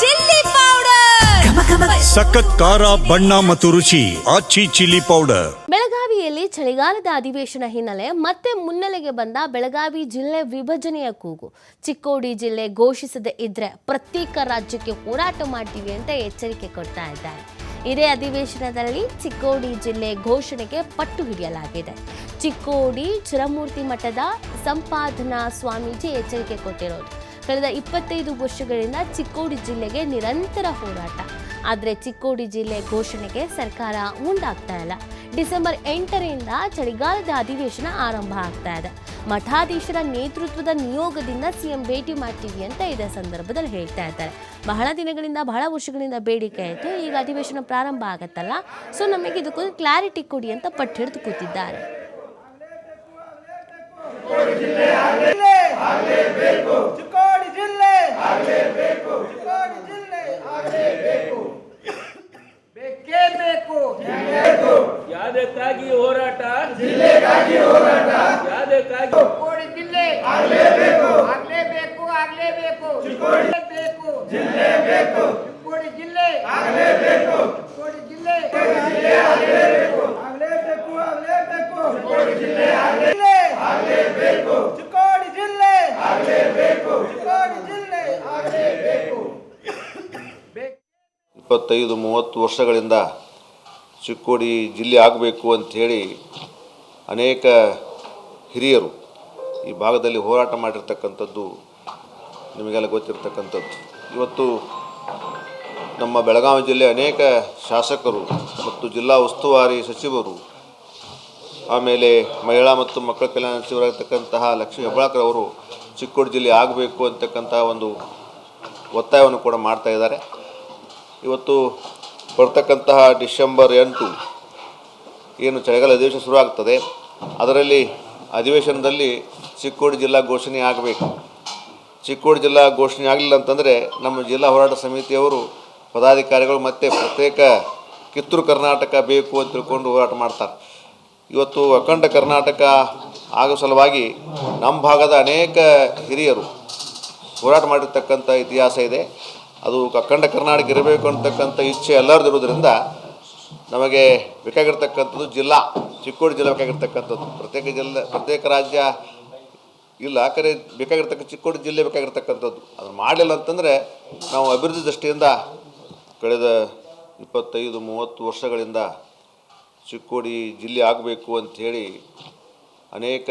Chilli powder. ಸಖತ್ ಖಾರ ಬಣ್ಣ ಮತ್ತು ರುಚಿ ಆಚಿ ಚಿಲ್ಲಿ ಪೌಡರ್. ಬೆಳಗಾವಿಯಲ್ಲಿ ಚಳಿಗಾಲದ ಅಧಿವೇಶನ ಹಿನ್ನೆಲೆ ಮತ್ತೆ ಮುನ್ನೆಲೆಗೆ ಬಂದ ಬೆಳಗಾವಿ ಜಿಲ್ಲೆ ವಿಭಜನೆಯ ಕೂಗು. ಚಿಕ್ಕೋಡಿ ಜಿಲ್ಲೆ ಘೋಷಿಸದೇ ಇದ್ರೆ ಪ್ರತ್ಯೇಕ ರಾಜ್ಯಕ್ಕೆ ಹೋರಾಟ ಮಾಡ್ತೀವಿ ಅಂತ ಎಚ್ಚರಿಕೆ ಕೊಡ್ತಾ ಇದ್ದಾರೆ. ಇದೇ ಅಧಿವೇಶನದಲ್ಲಿ ಚಿಕ್ಕೋಡಿ ಜಿಲ್ಲೆ ಘೋಷಣೆಗೆ ಪಟ್ಟು ಹಿಡಿಯಲಾಗಿದೆ. ಚಿಕ್ಕೋಡಿ ಚಿರಮೂರ್ತಿ ಮಠದ ಸಂಪಾದನಾ ಸ್ವಾಮೀಜಿ ಎಚ್ಚರಿಕೆ ಕೊಟ್ಟಿರೋದು. ಕಳೆದ ಇಪ್ಪತ್ತೈದು ವರ್ಷಗಳಿಂದ ಚಿಕ್ಕೋಡಿ ಜಿಲ್ಲೆಗೆ ನಿರಂತರ ಹೋರಾಟ. ಆದರೆ ಚಿಕ್ಕೋಡಿ ಜಿಲ್ಲೆ ಘೋಷಣೆಗೆ ಸರ್ಕಾರ ಮುಂದಾಗ್ತಾ ಇಲ್ಲ. ಡಿಸೆಂಬರ್ ಎಂಟರಿಂದ ಚಳಿಗಾಲದ ಅಧಿವೇಶನ ಆರಂಭ ಆಗ್ತಾ ಇದೆ. ಮಠಾಧೀಶರ ನೇತೃತ್ವದ ನಿಯೋಗದಿಂದ ಸಿಎಂ ಭೇಟಿ ಮಾಡ್ತೀವಿ ಅಂತ ಇದೇ ಸಂದರ್ಭದಲ್ಲಿ ಹೇಳ್ತಾ ಇದ್ದಾರೆ. ಬಹಳ ದಿನಗಳಿಂದ, ಬಹಳ ವರ್ಷಗಳಿಂದ ಬೇಡಿಕೆ ಆಯಿತು ಈಗ ಅಧಿವೇಶನ ಪ್ರಾರಂಭ ಆಗತ್ತಲ್ಲ. ಸೊ ನಮಗೆ ಇದಕ್ಕೊಂದು ಕ್ಲಾರಿಟಿ ಕೊಡಿ ಅಂತ ಪಟ್ಟು ಹಿಡಿದು ಕೂತಿದ್ದಾರೆ. ಯಾದಕ್ಕಾಗಿ ಹೋರಾಟ ಜಿಲ್ಲೆಗಾಗಿ ಹೋರಾಟ ಯಾದಕ್ಕಾಗಿ ಚಿಕ್ಕೋಡಿ ಜಿಲ್ಲೆ ಆಗ್ಲೇಬೇಕು ಆಗ್ಲೇಬೇಕು ಆಗ್ಲೇಬೇಕು ಚಿಕ್ಕೋಡಿ ಬೇಕು ಜಿಲ್ಲೆ ಬೇಕು ಚಿಕ್ಕೋಡಿ ಜಿಲ್ಲೆ ಆಗ್ಲೇಬೇಕು ಚಿಕ್ಕೋಡಿ ಜಿಲ್ಲೆ ಆಗ್ಲೇಬೇಕು ಆಗ್ಲೇಬೇಕು ಆಗ್ಲೇಬೇಕು ಚಿಕ್ಕೋಡಿ ಜಿಲ್ಲೆ ಆಗ್ಲೇಬೇಕು ಚಿಕ್ಕೋಡಿ ಜಿಲ್ಲೆ ಆಗ್ಲೇಬೇಕು ಚಿಕ್ಕೋಡಿ ಜಿಲ್ಲೆ ಆಗ್ಲೇಬೇಕು ಇಪ್ಪತ್ತೈದು, ಮೂವತ್ತು ವರ್ಷಗಳಿಂದ ಚಿಕ್ಕೋಡಿ ಜಿಲ್ಲೆ ಆಗಬೇಕು ಅಂಥೇಳಿ ಅನೇಕ ಹಿರಿಯರು ಈ ಭಾಗದಲ್ಲಿ ಹೋರಾಟ ಮಾಡಿರ್ತಕ್ಕಂಥದ್ದು ನಿಮಗೆಲ್ಲ ಗೊತ್ತಿರ್ತಕ್ಕಂಥದ್ದು. ಇವತ್ತು ನಮ್ಮ ಬೆಳಗಾವಿ ಜಿಲ್ಲೆ ಅನೇಕ ಶಾಸಕರು ಮತ್ತು ಜಿಲ್ಲಾ ಉಸ್ತುವಾರಿ ಸಚಿವರು, ಆಮೇಲೆ ಮಹಿಳಾ ಮತ್ತು ಮಕ್ಕಳ ಕಲ್ಯಾಣ ಸಚಿವರಾಗಿರ್ತಕ್ಕಂತಹ ಲಕ್ಷ್ಮೀ ಹೆಬ್ಬಾಳ್ಕರ್ ಅವರು ಚಿಕ್ಕೋಡಿ ಜಿಲ್ಲೆ ಆಗಬೇಕು ಅಂತಕ್ಕಂತಹ ಒಂದು ಒತ್ತಾಯವನ್ನು ಕೂಡ ಮಾಡ್ತಾ ಇದ್ದಾರೆ. ಇವತ್ತು ಬರ್ತಕ್ಕಂತಹ ಡಿಸೆಂಬರ್ ಎಂಟು ಏನು ಚಳಿಗಾಲ ಅಧಿವೇಶನ ಶುರು ಆಗ್ತದೆ. ಅದರಲ್ಲಿ ಅಧಿವೇಶನದಲ್ಲಿ ಚಿಕ್ಕೋಡಿ ಜಿಲ್ಲಾ ಘೋಷಣೆ ಆಗಬೇಕು. ಚಿಕ್ಕೋಡಿ ಜಿಲ್ಲಾ ಘೋಷಣೆ ಆಗಲಿಲ್ಲ ಅಂತಂದರೆ ನಮ್ಮ ಜಿಲ್ಲಾ ಹೋರಾಟ ಸಮಿತಿಯವರು ಪದಾಧಿಕಾರಿಗಳು ಮತ್ತೆ ಪ್ರತ್ಯೇಕ ಕಿತ್ತೂರು ಕರ್ನಾಟಕ ಬೇಕು ಅಂತ ತಿಳ್ಕೊಂಡು ಹೋರಾಟ ಮಾಡ್ತಾರೆ. ಇವತ್ತು ಅಖಂಡ ಕರ್ನಾಟಕ ಆಗೋ ಸಲುವಾಗಿ ನಮ್ಮ ಭಾಗದ ಅನೇಕ ಹಿರಿಯರು ಹೋರಾಟ ಮಾಡಿರ್ತಕ್ಕಂಥ ಇತಿಹಾಸ ಇದೆ. ಅದು ಅಖಂಡ ಕರ್ನಾಟಕ ಇರಬೇಕು ಅಂತಕ್ಕಂಥ ಇಚ್ಛೆ ಎಲ್ಲರದ್ದು ನಮಗೆ ಬೇಕಾಗಿರ್ತಕ್ಕಂಥದ್ದು ಜಿಲ್ಲಾ, ಚಿಕ್ಕೋಡಿ ಜಿಲ್ಲೆ ಬೇಕಾಗಿರ್ತಕ್ಕಂಥದ್ದು. ಪ್ರತ್ಯೇಕ ಜಿಲ್ಲೆ, ಪ್ರತ್ಯೇಕ ರಾಜ್ಯ ಇಲ್ಲ ಕರೆ ಬೇಕಾಗಿರ್ತಕ್ಕ, ಚಿಕ್ಕೋಡಿ ಜಿಲ್ಲೆ ಬೇಕಾಗಿರ್ತಕ್ಕಂಥದ್ದು. ಅದನ್ನು ಮಾಡಲಿಲ್ಲ ಅಂತಂದರೆ ನಾವು ಅಭಿವೃದ್ಧಿ ದೃಷ್ಟಿಯಿಂದ ಕಳೆದ ಇಪ್ಪತ್ತೈದು, ಮೂವತ್ತು ವರ್ಷಗಳಿಂದ ಚಿಕ್ಕೋಡಿ ಜಿಲ್ಲೆ ಆಗಬೇಕು ಅಂಥೇಳಿ ಅನೇಕ